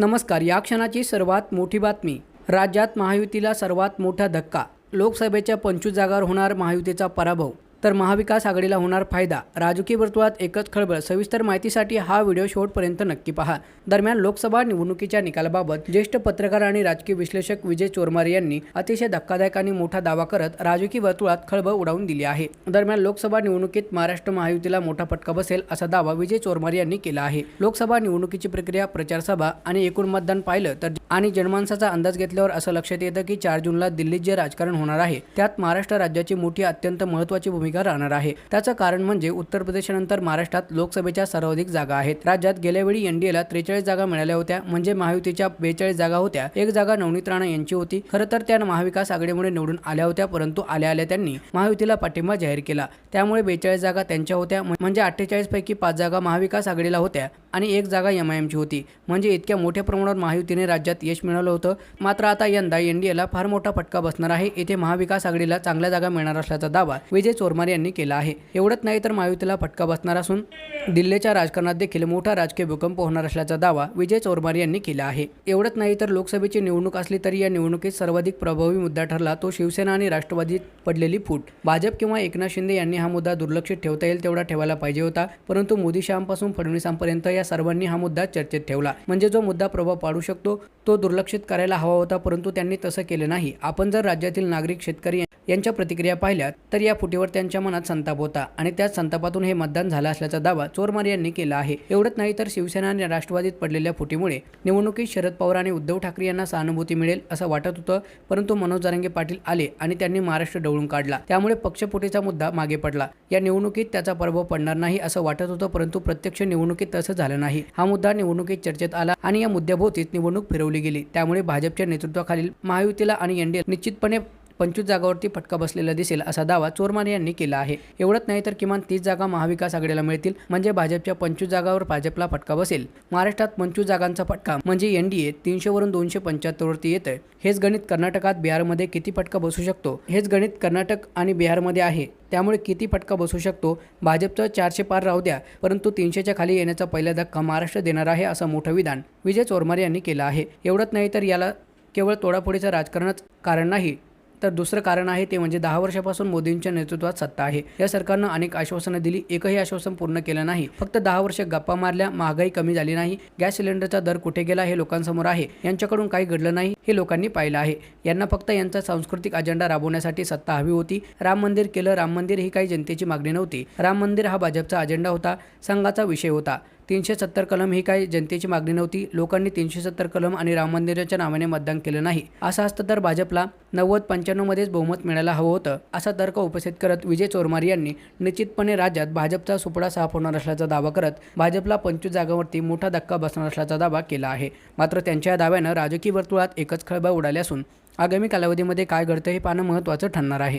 नमस्कार या क्षणाची सर्वात मोठी बातमी. राज्यात महायुतीला सर्वात मोठा धक्का. लोकसभेच्या पंचवीस जागावर होणार महायुतीचा पराभव. तर महाविकास आघाडीला होणार फायदा. राजकीय वर्तुळात एकच खळबळ. सविस्तर माहितीसाठी हा व्हिडिओ शेवटपर्यंत नक्की पहा. दरम्यान लोकसभा निवडणुकीच्या निकालाबाबत ज्येष्ठ पत्रकार आणि राजकीय विश्लेषक विजय चोरमारे यांनी अतिशय धक्कादायक आणि मोठा दावा करत राजकीय वर्तुळात खळबळ उडावून दिली आहे. दरम्यान लोकसभा निवडणुकीत महाराष्ट्र महायुतीला मोठा फटका बसेल असा दावा विजय चोरमारे यांनी केला आहे. लोकसभा निवडणुकीची प्रक्रिया प्रचार सभा आणि एकूण मतदान पाहिलं तर आणि जनमानसाचा अंदाज घेतल्यावर असं लक्षात येतं की चार जूनला दिल्लीत जे राजकारण होणार आहे त्यात महाराष्ट्र राज्याची मोठी अत्यंत महत्त्वाची भूमिका राहणार आहे. त्याचं कारण म्हणजे उत्तर प्रदेशनंतर महाराष्ट्रात लोकसभेच्या सर्वाधिक जागा आहेत. राज्यात गेल्या वेळी एनडीएला त्रेचाळीस जागा मिळाल्या होत्या. म्हणजे महायुतीच्या बेचाळीस जागा होत्या. एक जागा नवनीत राणा यांची होती. खरं तर त्या महाविकास आघाडीमुळे निवडून आल्या होत्या परंतु आल्या आल्या त्यांनी महायुतीला पाठिंबा जाहीर केला. त्यामुळे बेचाळीस जागा त्यांच्या होत्या. म्हणजे अठ्ठेचाळीस पैकी पाच जागा महाविकास आघाडीला होत्या. आणि एक जागा एम आय एमची होती. म्हणजे इतक्या मोठ्या प्रमाणावर महायुतीने राज्यात यश मिळवलं होतं. मात्र आता यंदा एन डी एला फार मोठा फटका बसणार आहे. येथे महाविकास आघाडीला चांगल्या जागा मिळणार असल्याचा दावा विजय चोरमारे यांनी केला आहे. एवढंच नाही तर महायुतीला फटका बसणार असून दिल्लीच्या राजकारणात देखील मोठा राजकीय भूकंप होणार असल्याचा दावा विजय चोरमारे यांनी केला आहे. एवढंच नाही तर लोकसभेची निवडणूक असली तरी या निवडणुकीत सर्वाधिक प्रभावी मुद्दा ठरला तो शिवसेना आणि राष्ट्रवादीत पडलेली फूट. भाजप किंवा एकनाथ शिंदे यांनी हा मुद्दा दुर्लक्षित ठेवता येईल तेवढा ठेवायला पाहिजे होता. परंतु मोदी शहापासून फडणवीसांपर्यंत या सर्वांनी हा मुद्दा चर्चेत ठेवला. म्हणजे जो मुद्दा प्रभाव पाडू शकतो तो दुर्लक्षित करायला हवा होता परंतु त्यांनी तसं केलं नाही. आपण जर राज्यातील नागरिक शेतकरी यांच्या प्रतिक्रिया पाहिल्या तर या फुटीवर त्यांच्या मनात संताप होता आणि त्याच संतापातून हे मतदान झालं असल्याचा दावा चोरमारे यांनी केला आहे. एवढंच नाही तर शिवसेना आणि राष्ट्रवादीत पडलेल्या फुटीमुळे निवडणुकीत शरद पवार आणि उद्धव ठाकरे यांना सहानुभूती मिळेल असं वाटत होतं परंतु मनोज जारंगे पाटील आले आणि त्यांनी महाराष्ट्र डवळून काढला. त्यामुळे पक्षफुटीचा मुद्दा मागे पडला. या निवडणुकीत त्याचा प्रभाव पडणार नाही असं वाटत होतं परंतु प्रत्यक्ष निवडणुकीत तसं झालं नाही. हा मुद्दा निवडणुकीत चर्चेत आला आणि या मुद्द्याभोवतीच निवडणूक फिरवली गेली. त्यामुळे भाजपच्या नेतृत्वाखालील महायुतीला आणि एनडीए निश्चितपणे पंचवीस जागावरती फटका बसलेला दिसेल असा दावा चोरमाने यांनी केला आहे. एवढंच नाही तर किमान तीस जागा महाविकास आघाडीला मिळतील म्हणजे भाजपच्या पंचवीस जागावर भाजपला फटका बसेल. महाराष्ट्रात पंचवीस जागांचा फटका म्हणजे एनडीए तीनशेवरून दोनशे पंच्याहत्तरवरती येतं हेच गणित कर्नाटकात बिहारमध्ये किती फटका बसू शकतो? हेच गणित कर्नाटक आणि बिहारमध्ये आहे. त्यामुळे किती फटका बसू शकतो? भाजपचं चारशे पार राहू द्या परंतु तीनशेच्या खाली येण्याचा पहिला धक्का महाराष्ट्र देणार आहे असं मोठं विधान विजय चोरमारे यांनी केलं आहे. एवढंच नाही तर याला केवळ तोडाफोडीचं राजकारणच कारण नाही. तर दुसरं कारण आहे ते म्हणजे दहा वर्षापासून मोदींच्या नेतृत्वात सत्ता आहे. या सरकारनं अनेक आश्वासनं दिली एकही आश्वासन पूर्ण केलं नाही. फक्त दहा वर्ष गप्पा मारल्या महागाई कमी झाली नाही गॅस सिलेंडरचा दर कुठे गेला हे लोकांसमोर आहे. यांच्याकडून काही घडलं नाही हे लोकांनी पाहिलं आहे. यांना फक्त यांचा सांस्कृतिक अजेंडा राबवण्यासाठी सत्ता हवी होती. राम मंदिर केलं राम मंदिर ही काही जनतेची मागणी नव्हती. राम मंदिर हा भाजपचा अजेंडा होता संघाचा विषय होता. तीनशे सत्तर कलम ही काही जनतेची मागणी नव्हती. लोकांनी तीनशे सत्तर कलम आणि राम मंदिराच्या नावाने मतदान केलं नाही. असं असतं तर भाजपला नव्वद पंच्याण्णवमध्येच बहुमत मिळायला हवं होतं असा तर्क उपस्थित करत विजय चोरमारी यांनी निश्चितपणे राज्यात भाजपचा सुपडा साफ होणार असल्याचा दावा करत भाजपला पंचवीस जागांवरती मोठा धक्का बसणार असल्याचा दावा केला आहे. मात्र त्यांच्या या दाव्यानं राजकीय वर्तुळात एकच खळबळ उडाली असून आगामी कालावधीमध्ये काय घडतं हे पाहणं महत्त्वाचं ठरणार आहे.